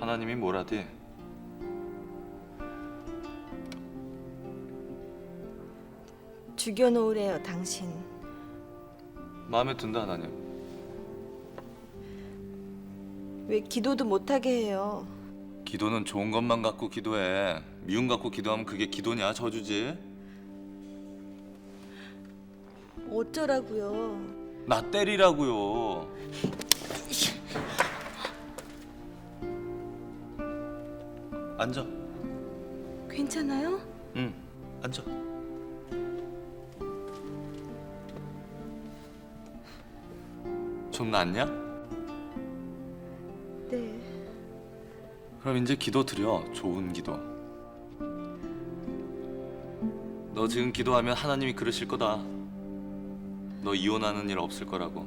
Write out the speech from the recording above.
하나님이 뭐라디? 죽여놓으래요, 당신. 마음에 든다 하나님. 왜 기도도 못하게 해요? 기도는 좋은 것만 갖고 기도해. 미움 갖고 기도하면 그게 기도냐 저주지? 어쩌라고요? 나 때리라고요. 앉아. 괜찮아요? 응, 앉아. 좀 낫냐? 네. 그럼 이제 기도 드려. 좋은 기도. 너 지금 기도하면 하나님이 그러실 거다. 너 이혼하는 일 없을 거라고.